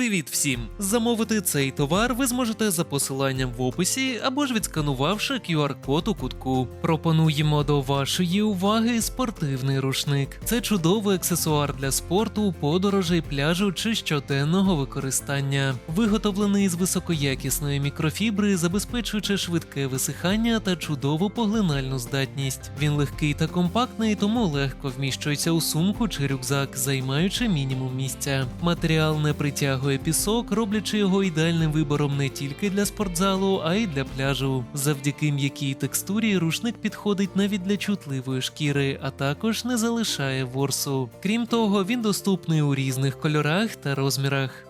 Привіт всім! Замовити цей товар ви зможете за посиланням в описі або ж відсканувавши QR-код у кутку. Пропонуємо до вашої уваги спортивний рушник. Це чудовий аксесуар для спорту, подорожей, пляжу чи щоденного використання. Виготовлений з високоякісної мікрофібри, забезпечуючи швидке висихання та чудову поглинальну здатність. Він легкий та компактний, тому легко вміщується у сумку чи рюкзак, займаючи мінімум місця. Матеріал не притягує пісок, роблячи його ідеальним вибором не тільки для спортзалу, а й для пляжу. Завдяки м'якій текстурі рушник підходить навіть для чутливої шкіри, а також не залишає ворсу. Крім того, він доступний у різних кольорах та розмірах.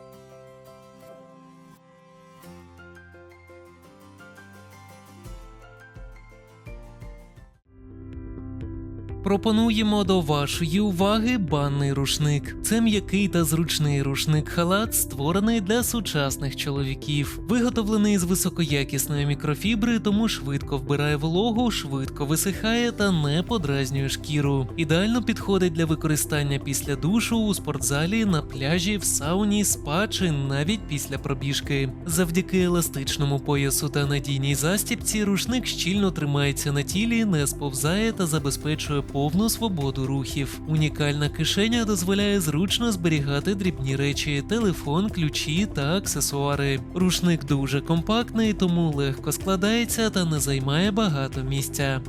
Пропонуємо до вашої уваги банний рушник. Це м'який та зручний рушник халат, створений для сучасних чоловіків. Виготовлений з високоякісної мікрофібри, тому швидко вбирає вологу, швидко висихає та не подразнює шкіру. Ідеально підходить для використання після душу у спортзалі, на пляжі, в сауні, спа чи навіть після пробіжки. Завдяки еластичному поясу та надійній застібці рушник щільно тримається на тілі, не сповзає та забезпечує повну свободу рухів. Унікальна кишеня дозволяє зручно зберігати дрібні речі, телефон, ключі та аксесуари. Рушник дуже компактний, тому легко складається та не займає багато місця.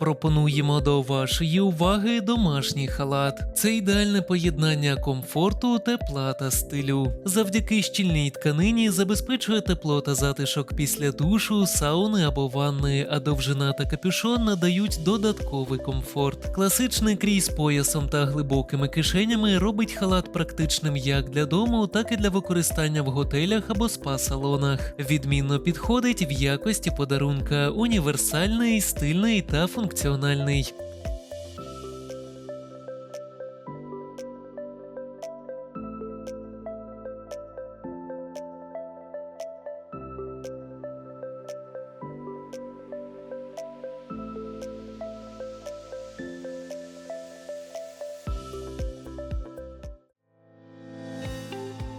Пропонуємо до вашої уваги домашній халат. Це ідеальне поєднання комфорту, тепла та стилю. Завдяки щільній тканині забезпечує тепло та затишок після душу, сауни або ванни, а довжина та капюшон надають додатковий комфорт. Класичний крій з поясом та глибокими кишенями робить халат практичним як для дому, так і для використання в готелях або спа-салонах. Відмінно підходить в якості подарунка, універсальний, стильний та функціональний функціональний.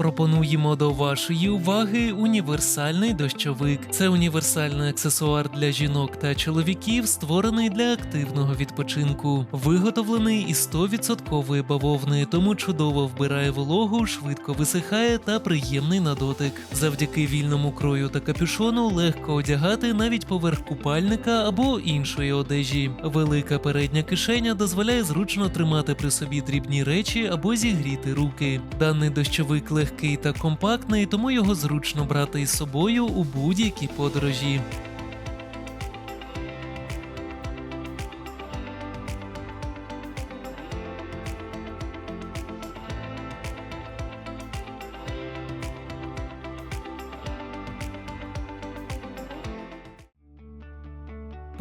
Пропонуємо до вашої уваги універсальний дощовик. Це універсальний аксесуар для жінок та чоловіків, створений для активного відпочинку. Виготовлений із 100% бавовни, тому чудово вбирає вологу, швидко висихає та приємний на дотик. Завдяки вільному крою та капюшону легко одягати навіть поверх купальника або іншої одежі. Велика передня кишеня дозволяє зручно тримати при собі дрібні речі або зігріти руки. Даний дощовик легкий та компактний, тому його зручно брати із собою у будь-які подорожі.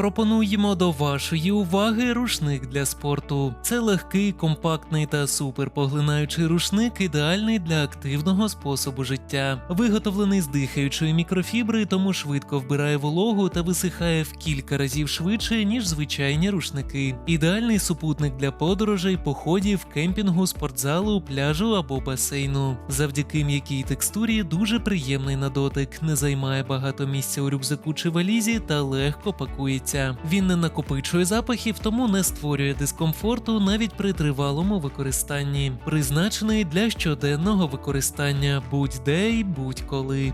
Пропонуємо до вашої уваги рушник для спорту. Це легкий, компактний та суперпоглинаючий рушник, ідеальний для активного способу життя. Виготовлений з дихаючої мікрофібри, тому швидко вбирає вологу та висихає в кілька разів швидше, ніж звичайні рушники. Ідеальний супутник для подорожей, походів, кемпінгу, спортзалу, пляжу або басейну. Завдяки м'якій текстурі дуже приємний на дотик, не займає багато місця у рюкзаку чи валізі та легко пакується. Він не накопичує запахів, тому не створює дискомфорту навіть при тривалому використанні. Призначений для щоденного використання будь-де й будь-коли.